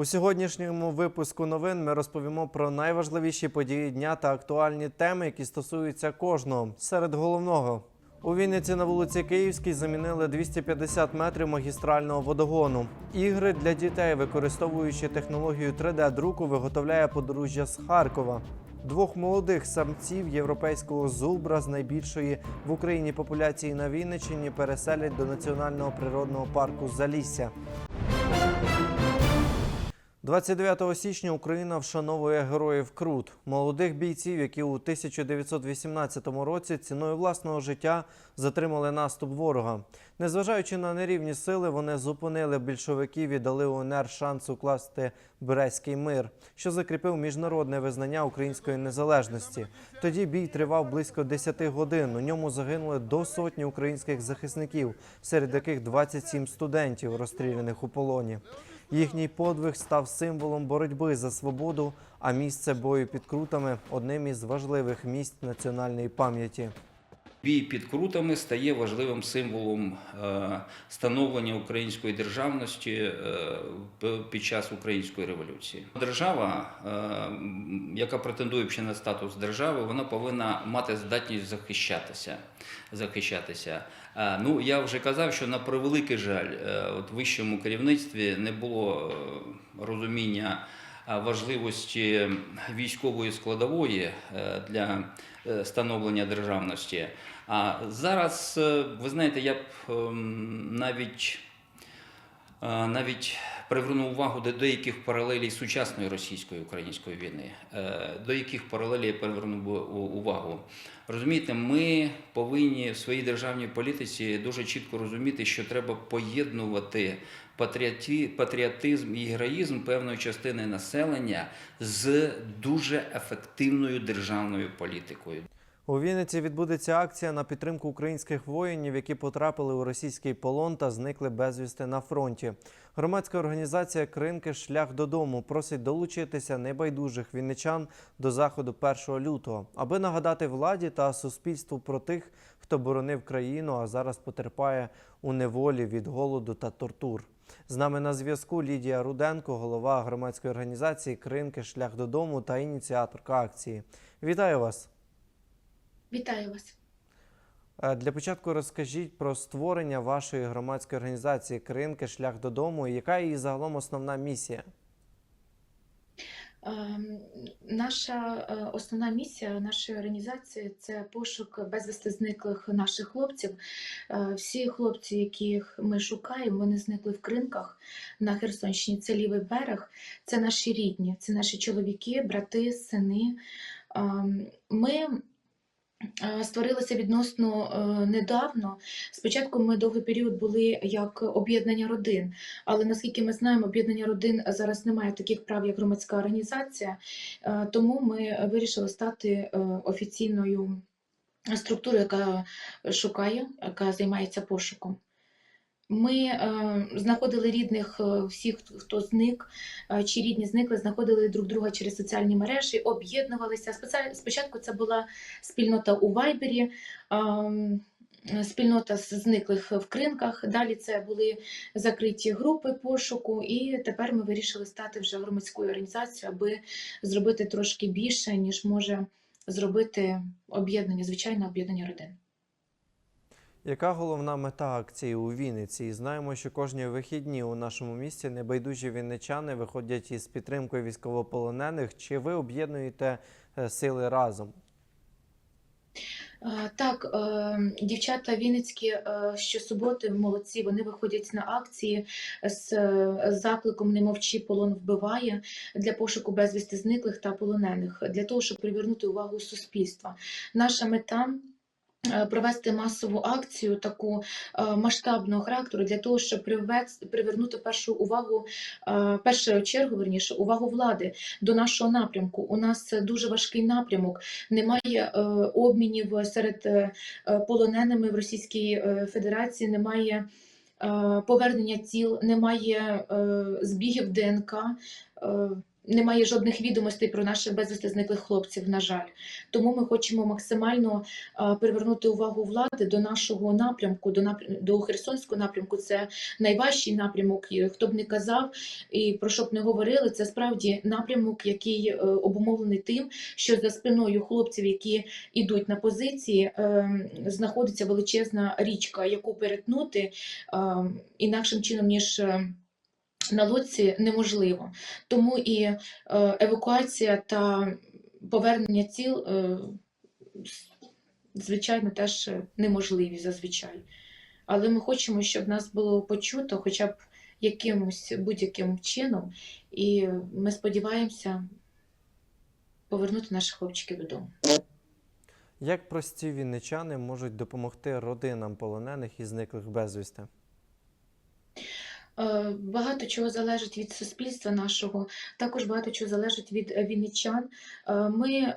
У сьогоднішньому випуску новин ми розповімо про найважливіші події дня та актуальні теми, які стосуються кожного. Серед головного у Вінниці на вулиці Київській замінили 250 метрів магістрального водогону. Ігри для дітей, використовуючи технологію 3D-друку, виготовляє подружжя з Харкова. Двох молодих самців європейського зубра з найбільшої в Україні популяції на Вінниччині переселять до національного природного парку Залісся. 29 січня Україна вшановує героїв Крут, молодих бійців, які у 1918 році ціною власного життя затримали наступ ворога. Незважаючи на нерівні сили, вони зупинили більшовиків і дали УНР шанс укласти Брестський мир, що закріпив міжнародне визнання української незалежності. Тоді бій тривав близько 10 годин. У ньому загинули до сотні українських захисників, серед яких 27 студентів, розстріляних у полоні. Їхній подвиг став символом боротьби за свободу, а місце бою під крутами одним із важливих місць національної пам'яті. Бій під крутами стає важливим символом е, становлення української державності е, під час української революції. Держава, е, яка претендує ще на статус держави, вона повинна мати здатність захищатися. захищатися. Ну я вже казав, що на превеликий жаль, от вищому керівництві не було розуміння важливості військової складової е, для е, становлення державності. А зараз, е, ви знаєте, я б ем, навіть, навіть привернув увагу до деяких паралелей сучасної російської української війни. Е, До яких паралелей я привернув увагу. Розумієте, ми повинні в своїй державній політиці дуже чітко розуміти, що треба поєднувати патріотизм і героїзм певної частини населення з дуже ефективною державною політикою. У Вінниці відбудеться акція на підтримку українських воїнів, які потрапили у російський полон та зникли безвісти на фронті. Громадська організація Кринки Шлях додому просить долучитися небайдужих вінничан до заходу 1 лютого, аби нагадати владі та суспільству про тих, хто боронив країну, а зараз потерпає у неволі від голоду та тортур. З нами на зв'язку Лідія Руденко, голова громадської організації Кринки Шлях додому та ініціаторка акції. Вітаю вас! Вітаю вас. Е, Для початку розкажіть про створення вашої громадської організації Кринки Шлях додому і яка її загалом основна місія? Ем, Наша е, основна місія нашої організації це пошук безвісти зниклих наших хлопців. Е, Всі хлопці, яких ми шукаємо, вони зникли в кринках на Херсонщині. Це лівий берег, це наші рідні, це наші чоловіки, брати, сини. Ем, Ми е, створилися відносно е, недавно. Спочатку ми довгий період були як об'єднання родин, але наскільки ми знаємо, об'єднання родин зараз не має таких прав, як громадська організація, Е, тому ми вирішили стати офіційною структурою, яка шукає, яка займається пошуком. Ми е, знаходили рідних е, всіх, хто зник, е, чи рідні зникли, знаходили друг друга через соціальні мережі, об'єднувалися. Спочатку це була спільнота у Вайбері, спільнота з зниклих в кринках. Далі це були закриті групи пошуку, і тепер ми вирішили стати вже громадською організацією, аби зробити трошки більше, ніж може зробити об'єднання, звичайне об'єднання родин. Яка головна мета акції у Вінниці? І знаємо, що кожні вихідні у нашому місті небайдужі вінничани виходять із підтримкою військовополонених. Чи ви об'єднуєте е, сили разом? Е, Так, е, дівчата Вінницькі щосуботи молодці, вони виходять на акції з закликом Не мовчи, полон вбиває для пошуку безвісти зниклих та полонених, для того, щоб привернути увагу суспільства. Наша мета. Е, Провести масову акцію таку е, масштабного характеру для того, щоб привернути першу увагу, е, першу чергу, верніше, увагу влади до нашого напрямку. У нас дуже важкий напрямок немає обмінів серед полоненими в Російській Федерації, немає повернення тіл, немає збігів ДНК. Немає жодних відомостей про наших безвісти зниклих хлопців, на жаль. Тому ми хочемо максимально привернути увагу влади до нашого напрямку, до напрям- до Херсонського напрямку. Це найважчий напрямок. Хто б не казав і про що б не говорили, це справді напрямок, який е, обумовлений тим, що за спиною хлопців, які йдуть на позиції, е, знаходиться величезна річка, яку перетнути е, інакшим чином ніж. На лодці неможливо. Тому і е, евакуація та повернення ціл, е, звичайно, теж неможливі зазвичай. Але ми хочемо, щоб нас було почуто хоча б якимось будь-яким чином, і ми сподіваємося повернути наших хлопчиків додому. Як прості вінничани можуть допомогти родинам полонених і зниклих безвісти? Е, Багато чого залежить від суспільства нашого, також багато чого залежить від е, вінничан. Е, Ми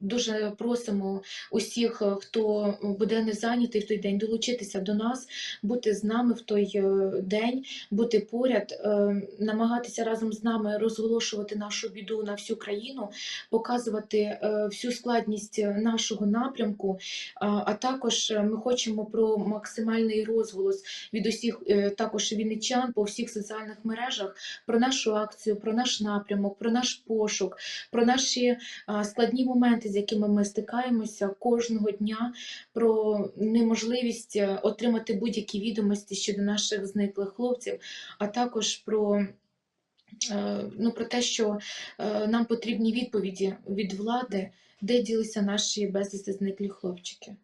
дуже просимо усіх, е, хто буде не зайнятий в той день, долучитися до нас, бути з нами в той е, день, бути поряд, е, намагатися разом з нами розголошувати нашу біду на всю країну, показувати е, всю складність нашого напрямку. А також е, ми хочемо про максимальний розголос від усіх е, також вінничан по всіх соціальних мережах про нашу акцію, про наш напрямок, про наш пошук, про наші складні моменти, з якими ми стикаємося кожного дня, про неможливість е, отримати будь-які відомості щодо наших зниклих хлопців, а також про. е, Ну, про те, що е, нам потрібні відповіді від влади, де ділися наші безвісти зниклі хлопчики.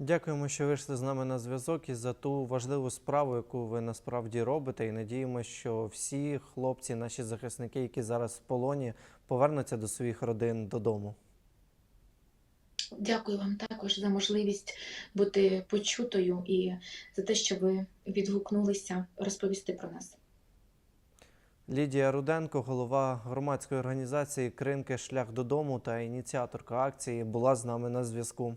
Дякуємо, що вийшли з нами на зв'язок і за ту важливу справу, яку ви насправді робите. І надіємося, що всі хлопці, наші захисники, які зараз в полоні, повернуться до своїх родин додому. Дякую вам також за можливість бути почутою і за те, що ви відгукнулися розповісти про нас. Лідія Руденко, голова громадської організації Кринки Шлях додому та ініціаторка акції, була з нами на зв'язку.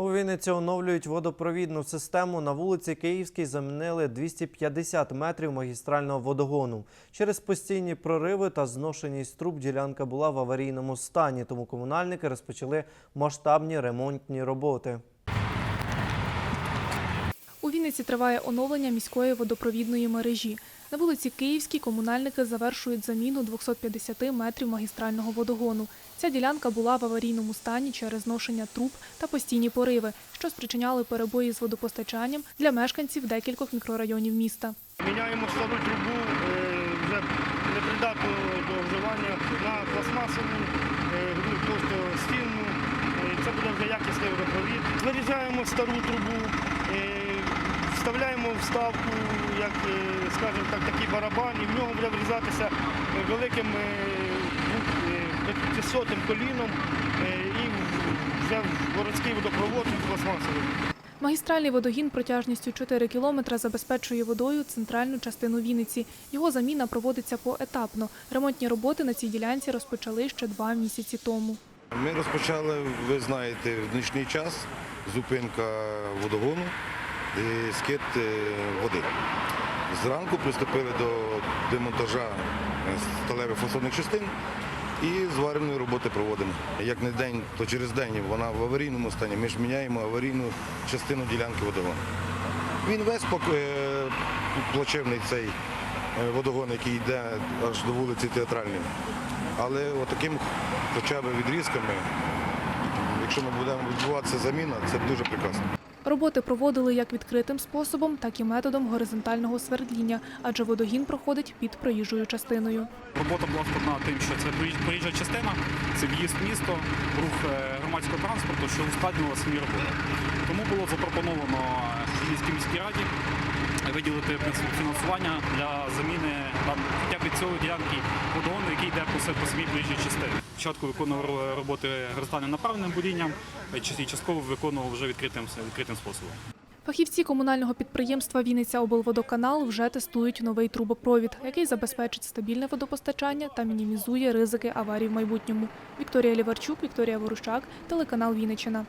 У Вінниці оновлюють водопровідну систему. На вулиці Київській замінили 250 метрів магістрального водогону. Через постійні прориви та зношеність труб ділянка була в аварійному стані, тому комунальники розпочали масштабні ремонтні роботи. У Вінниці триває оновлення міської водопровідної мережі. На вулиці Київській комунальники завершують заміну 250 метрів магістрального водогону. Ця ділянка була в аварійному стані через зношення труб та постійні пориви, що спричиняли перебої з водопостачанням для мешканців декількох мікрорайонів міста. Міняємо стару трубу е, вже непридатну до вживання на пластмасову, е, ну, просто стінну. Е, Це буде вже якісний водопровід. Вирізаємо стару трубу, вставляємо вставку, як, скажімо так, такий барабан, і в нього буде врізатися великим е, ну, е, 500 коліном е, і вже в городський водопровод пластмасовий. Магістральний водогін протяжністю 4 кілометра забезпечує водою центральну частину Вінниці. Його заміна проводиться поетапно. Ремонтні роботи на цій ділянці розпочали ще два місяці тому. Ми розпочали, ви знаєте, в нічний час зупинка водогону і скид е, води. Зранку приступили до демонтажа е, сталевих фасонних частин і зварювальної роботи проводимо. Як не день, то через день вона в аварійному стані. Ми ж міняємо аварійну частину ділянки водогону. Він весь е, плачевний цей е, водогон, який йде аж до вулиці Театральної. Але отаким хоча б відрізками, якщо ми будемо відбуватися заміна, це дуже прекрасно. Роботи проводили як відкритим способом, так і методом горизонтального свердління, адже водогін проходить під проїжджою частиною. Робота була складна тим, що це проїж- проїжджа частина, це в'їзд місто, рух е, громадського транспорту, що ускладнювала самі роботи. Тому було запропоновано міській міській раді виділити фінансування для заміни там, хоча б цього ділянки водогону, який йде по, по самій проїжджій частині. Спочатку виконував роботи горизонтальним направленим будінням, і частково виконував вже відкритим, відкритим способом. Фахівці комунального підприємства Вінниця облводоканал вже тестують новий трубопровід, який забезпечить стабільне водопостачання та мінімізує ризики аварій в майбутньому. Вікторія Ліварчук, Вікторія Ворущак, телеканал Вінниччина.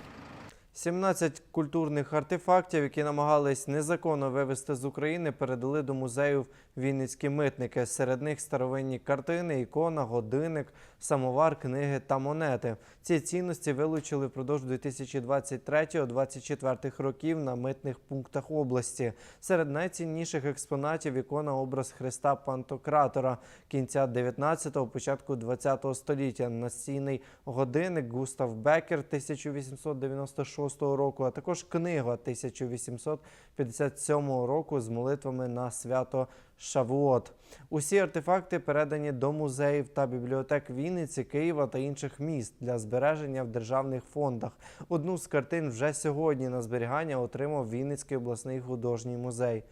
17 культурних артефактів, які намагались незаконно вивезти з України, передали до музею вінницькі митники. Серед них старовинні картини, ікона, годинник, самовар, книги та монети. Ці цінності вилучили впродовж 2023-2024 років на митних пунктах області. Серед найцінніших експонатів ікона образ Христа Пантократора кінця 19-го, початку 20-го століття, настійний годинник Густав Бекер 1896 року, а також книга 1857 року з молитвами на свято Шавуот. Усі артефакти передані до музеїв та бібліотек Вінниці, Києва та інших міст для збереження в державних фондах. Одну з картин вже сьогодні на зберігання отримав Вінницький обласний художній музей.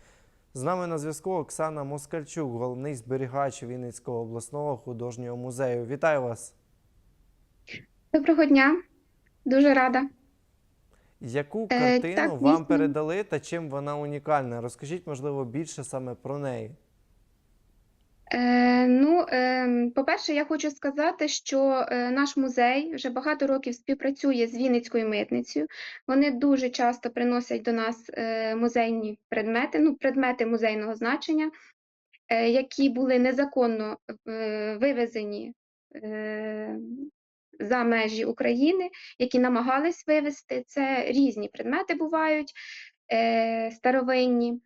З нами на зв'язку Оксана Москальчук, головний зберігач Вінницького обласного художнього музею. Вітаю вас! Доброго дня, дуже рада. Яку Е, картину так, вам дійсно. передали та чим вона унікальна? Розкажіть, можливо, більше саме про неї. Е, ну, е, по-перше, я хочу сказати, що е, наш музей вже багато років співпрацює з Вінницькою митницею. Вони дуже часто приносять до нас е, музейні предмети, ну, предмети музейного значення, е, які були незаконно е, вивезені е, за межі України, які намагались вивезти. Це різні предмети бувають, е, старовинні.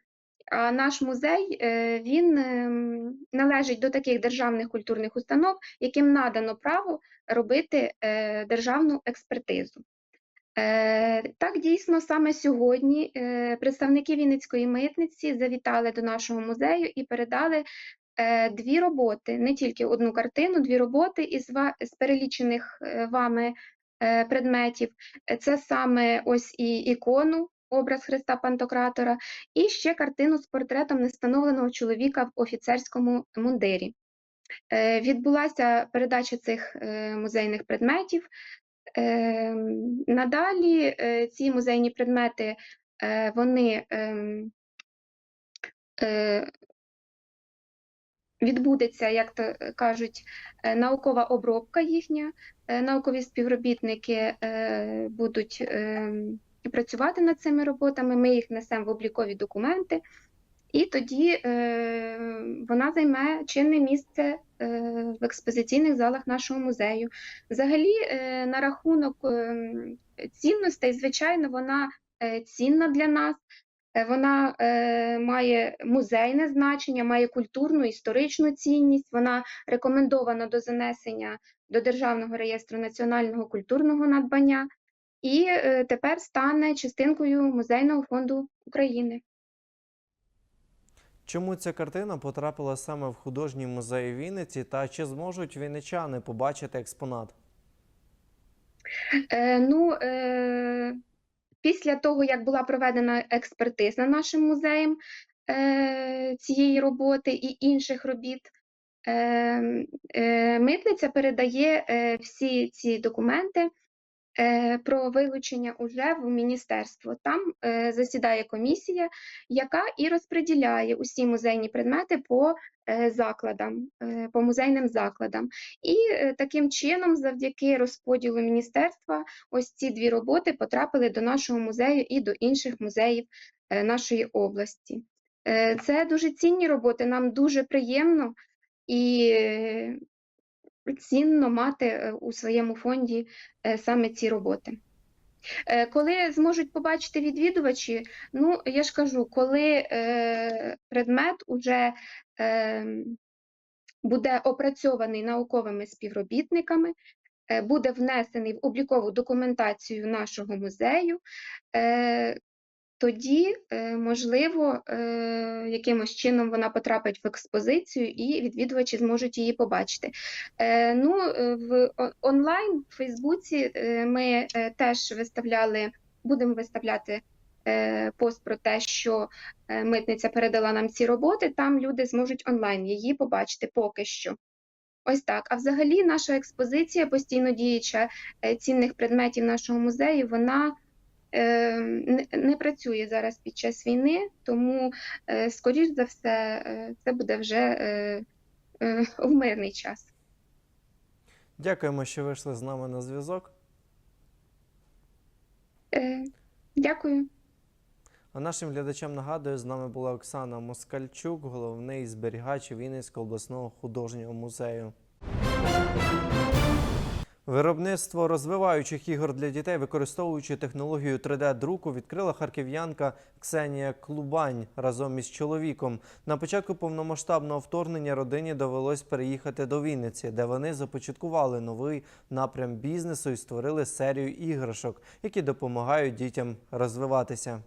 А наш музей е, він ем, належить до таких державних культурних установ, яким надано право робити е, державну експертизу. Так, дійсно, саме сьогодні представники Вінницької митниці завітали до нашого музею і передали дві роботи, не тільки одну картину, дві роботи із з перелічених е, вами е, предметів. Е, Це саме ось і ікону, образ Христа Пантократора, і ще картину з портретом нестановленого чоловіка в офіцерському мундирі. Е, Відбулася передача цих е, музейних предметів. Е, Надалі е, ці музейні предмети е, вони ем, е, відбудеться, як то кажуть, е, наукова обробка їхня. Е, Наукові співробітники е, будуть працювати над цими роботами. Ми їх несемо в облікові документи, і тоді е, вона займе чинне місце е, в експозиційних залах нашого музею. Взагалі, е, на рахунок ем, цінностей, звичайно, вона е, цінна для нас. Е, Вона е, має музейне значення, має культурну історичну цінність. Вона рекомендована до занесення до Державного реєстру національного культурного надбання і е, тепер стане частинкою музейного фонду України. Чому ця картина потрапила саме в художній музей Вінниці та чи зможуть вінничани побачити експонат? Е, ну, е, після того, як була проведена експертиза нашим музеєм е, цієї роботи і інших робіт, е, е, митниця передає е, всі ці документи про вилучення уже в міністерство. Там е, засідає комісія, яка і розподіляє усі музейні предмети по е, закладам, е, по музейним закладам. І е, таким чином, завдяки розподілу міністерства, ось ці дві роботи потрапили до нашого музею і до інших музеїв е, нашої області. Е, Це дуже цінні роботи, нам дуже приємно і е, цінно мати е, у своєму фонді е, саме ці роботи. Е, Коли зможуть побачити відвідувачі, ну я ж кажу, коли е, предмет уже е, буде опрацьований науковими співробітниками, е, буде внесений в облікову документацію нашого музею, е, тоді, е, можливо, е, якимось чином вона потрапить в експозицію і відвідувачі зможуть її побачити. Е, Ну, в онлайн в Фейсбуці ми теж виставляли, будемо виставляти пост про те, що митниця передала нам ці роботи. Там люди зможуть онлайн її побачити поки що. Ось так. А взагалі наша експозиція постійно діюча е, цінних предметів нашого музею, вона не, не працює зараз під час війни, тому, е, скоріш за все, е, це буде вже е, е, в мирний час. Дякуємо, що вийшли з нами на зв'язок. Е, Дякую. А нашим глядачам нагадую, з нами була Оксана Москальчук, головний зберігач Вінницького обласного художнього музею. Виробництво розвиваючих ігор для дітей, використовуючи технологію 3D-друку, відкрила харків'янка Ксенія Клубань разом із чоловіком. На початку повномасштабного вторгнення родині довелось переїхати до Вінниці, де вони започаткували новий напрям бізнесу і створили серію іграшок, які допомагають дітям розвиватися.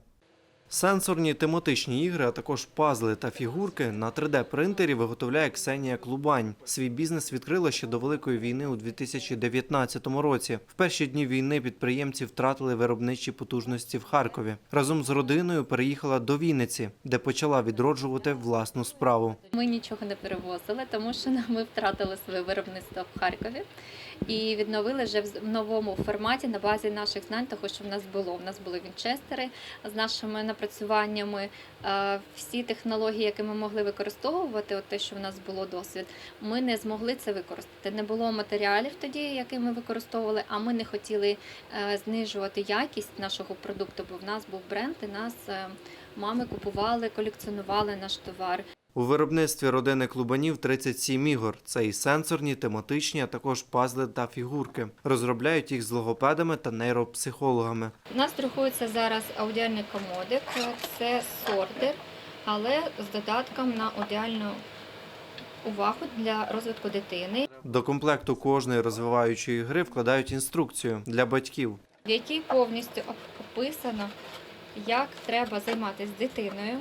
Сенсорні тематичні ігри, а також пазли та фігурки на 3D-принтері виготовляє Ксенія Клубань. Свій бізнес відкрила ще до Великої війни у 2019 році. В перші дні війни підприємці втратили виробничі потужності в Харкові. Разом з родиною переїхала до Вінниці, де почала відроджувати власну справу. Ми нічого не перевозили, тому що ми втратили своє виробництво в Харкові і відновили вже в новому форматі на базі наших знань, того, що в нас було. У нас були вінчестери з нашими напрацюваннями. Е, Всі технології, які ми могли використовувати, от те, що в нас було досвід, ми не змогли це використати. Не було матеріалів тоді, які ми використовували, а ми не хотіли е, знижувати якість нашого продукту, бо в нас був бренд, і нас е, мами купували, колекціонували наш товар. У виробництві родини клубанів 37 ігор. Це і сенсорні, тематичні, а також пазли та фігурки. Розробляють їх з логопедами та нейропсихологами. У нас друкується зараз аудіальний комодик, це сортер, але з додатком на аудіальну увагу для розвитку дитини, До комплекту кожної розвиваючої гри вкладають інструкцію для батьків. в якій повністю описано, як треба займатися з дитиною.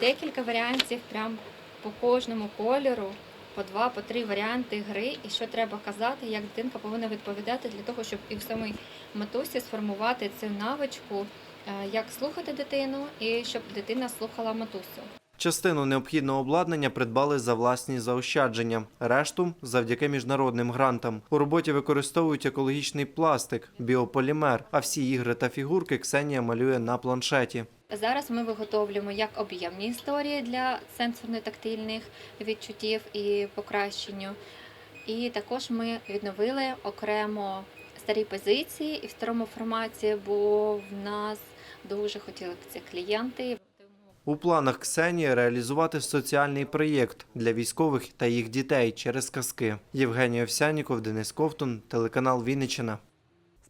Декілька варіантів прям по кожному кольору, по два, по три варіанти гри, і що треба казати, як дитинка повинна відповідати для того, щоб і в самій матусі сформувати цю навичку, е, як слухати дитину, і щоб дитина слухала матусю. Частину необхідного обладнання придбали за власні заощадження, решту завдяки міжнародним грантам. У роботі використовують екологічний пластик, біополімер, а всі ігри та фігурки Ксенія малює на планшеті. Зараз ми виготовлюємо як об'ємні історії для сенсорно-тактильних відчуттів і покращенню. І також ми відновили окремо старі позиції і в старому форматі, бо в нас дуже хотіли ці клієнти. У планах Ксенії реалізувати соціальний проєкт для військових та їх дітей через казки. Євгеній Овсяніков, Денис Ковтун, телеканал Вінниччина.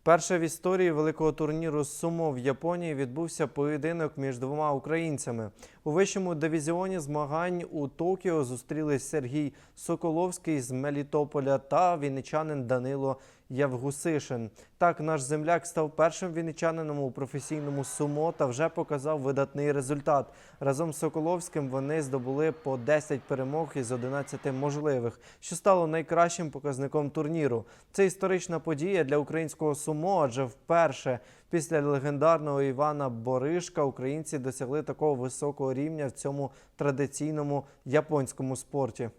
Вперше в історії великого турніру сумо в Японії відбувся поєдинок між двома українцями. У вищому дивізіоні змагань у Токіо зустрілись Сергій Соколовський з Мелітополя та вінничанин Данило Явгусишин. Так, наш земляк став першим вінничанином у професійному сумо та вже показав видатний результат. Разом з Соколовським вони здобули по 10 перемог із 11 можливих, що стало найкращим показником турніру. Це історична подія для українського сумо, адже вперше після легендарного Івана Боришка українці досягли такого високого рівня в цьому традиційному японському спорті.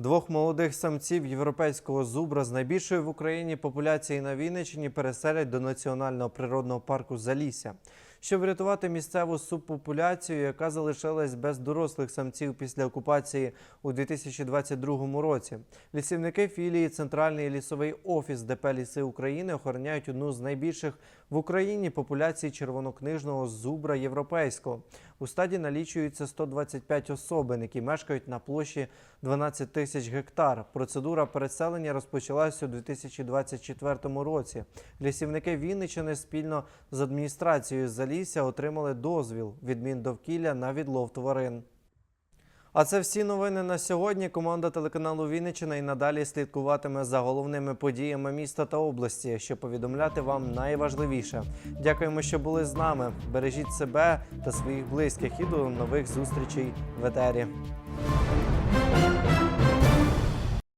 Двох молодих самців європейського зубра з найбільшої в Україні популяції на Вінниччині переселять до національного природного парку Залісся. Щоб врятувати місцеву субпопуляцію, яка залишилась без дорослих самців після окупації у 2022 році. Лісівники філії Центральний лісовий офіс ДП Ліси України охороняють одну з найбільших в Україні популяцій червонокнижного зубра європейського. У стаді налічується 125 особин, які мешкають на площі 12 тисяч гектар. Процедура переселення розпочалась у 2024 році. Лісівники Вінниччини спільно з адміністрацією Залісся отримали дозвіл від Міндовкілля на відлов тварин. А це всі новини на сьогодні. Команда телеканалу Вінниччина і надалі слідкуватиме за головними подіями міста та області, щоб повідомляти вам найважливіше. Дякуємо, що були з нами. Бережіть себе та своїх близьких і до нових зустрічей в етері.